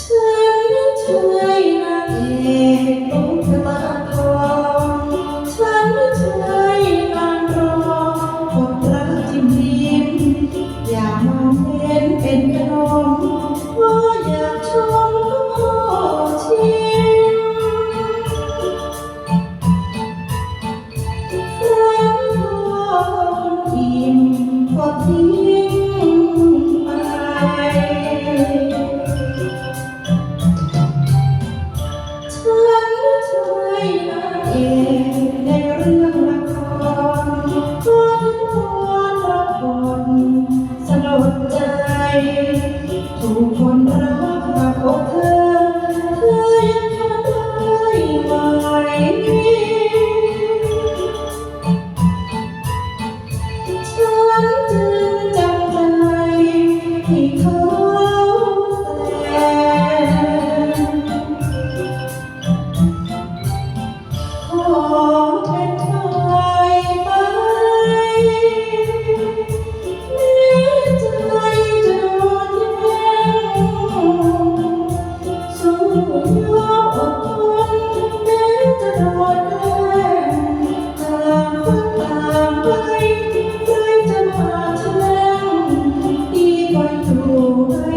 ฉันใช่นาทีเป็นต้องเธอตาฉันใช่นางรองคนรักจิ้มลิ้อย่ามองเห็นเป็นขนมว่าอยากชมก็พอชิมรักพอคนอิ่มพอทิ้ encontrar. Senhor.